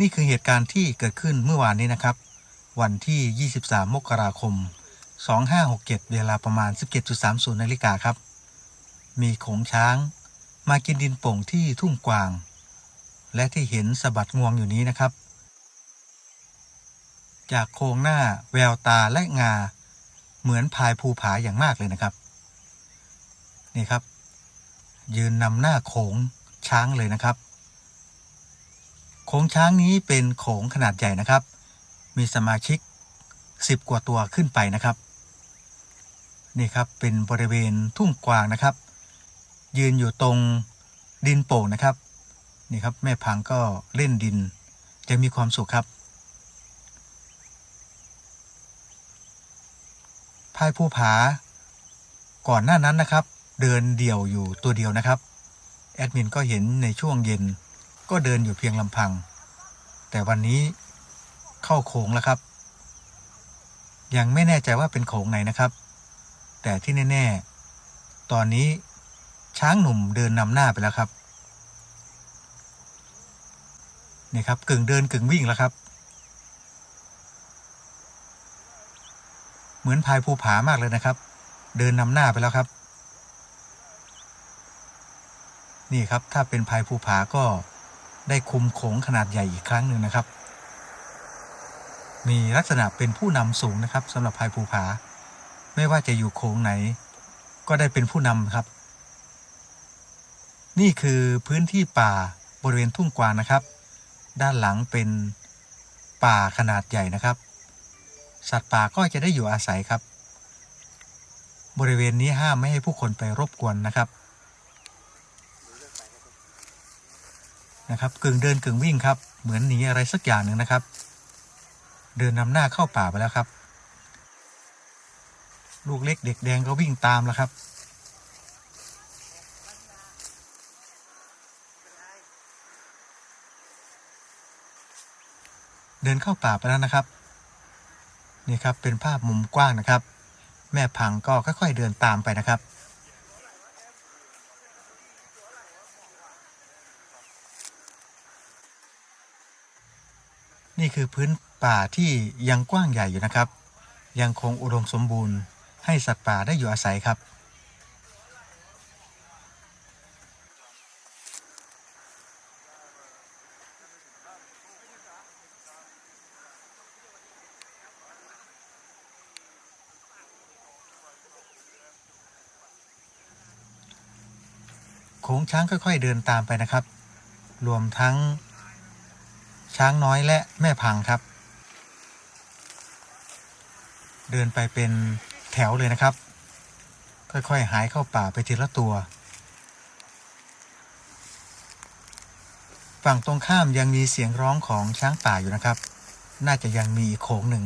นี่คือเหตุการณ์ที่เกิดขึ้นเมื่อวานนี้นะครับ วันที่ 23 มกราคม 2567 เวลาประมาณ 17.30 นาฬิกาครับ มีโขงช้าง มากินดินโป่งที่ทุ่งกวาง และที่เห็นสะบัดงวงอยู่นี้นะครับ จากโครงหน้าแววตาและงา เหมือนพายภูผาอย่างมากเลยนะครับ นี่ครับ ยืนนำหน้าโขงช้างเลยนะครับ โขงช้างนี้เป็นโขงขนาดใหญ่นะครับ มีสมาชิก 10 กว่าตัวขึ้นไปนะครับ นี่ครับเป็นบริเวณทุ่งกวางนะครับ ยืนอยู่ตรงดินโป่งนะครับ นี่ครับแม่พังก็เล่นดินจะมีความสุขครับพายภูผา ก่อนหน้านั้นนะครับ เดินเดี่ยวอยู่ตัวเดียวนะครับ แอดมินก็เห็นในช่วงเย็น ก็เดินอยู่เพียงลำพัง แต่วันนี้เข้าโขงแล้วครับ ยังไม่แน่ใจว่าเป็นโขงไหนนะครับ แต่ที่แน่ๆ ตอนนี้ช้างหนุ่มเดินนำหน้าไปแล้วครับนี่ครับกึ่งเดินกึ่งวิ่งแล้วครับ เหมือนพายภูผามากเลยนะครับ เดินนำหน้าไปแล้วครับ นี่ครับถ้าเป็นพายภูผาก็ ได้คุมโขงขนาดใหญ่อีกครั้งหนึ่งนะครับ มีลักษณะเป็นผู้นำสูงนะครับสำหรับพายภูผา ไม่ว่าจะอยู่โขงไหน ก็ได้เป็นผู้นำครับ นี่คือพื้นที่ป่าบริเวณทุ่งกวางนะครับ ด้านหลังเป็นป่าขนาดใหญ่นะครับ สัตว์ป่าก็จะได้อยู่อาศัยครับ บริเวณนี้ห้ามไม่ให้ผู้คนไปรบกวนนะครับ นะครับกึ่งเดินกึ่งวิ่งครับ เหมือนหนีอะไรสักอย่างหนึ่งนะครับ เดินนำหน้าเข้าป่าไปแล้วครับ ลูกเล็กเด็กแดงก็วิ่งตามแล้วครับ เดินเข้าป่าไปแล้วนะครับนี่ครับเป็นภาพมุมกว้างนะครับ แม่พังก็ค่อยๆเดินตามไปนะครับ นี่คือพื้นป่าที่ยังกว้างใหญ่อยู่นะครับ ยังคงอุดมสมบูรณ์ ให้สัตว์ป่าได้อยู่อาศัยครับ โขงช้างค่อย ๆ เดินตามไปนะครับ รวมทั้ง ช้างน้อยและแม่พังครับ เดินไปเป็นแถวเลยนะครับ ค่อยๆ หายเข้าป่าไปทีละตัว ฝั่งตรงข้ามยังมีเสียงร้องของช้างป่าอยู่นะครับ น่าจะยังมีอีกโขงหนึ่ง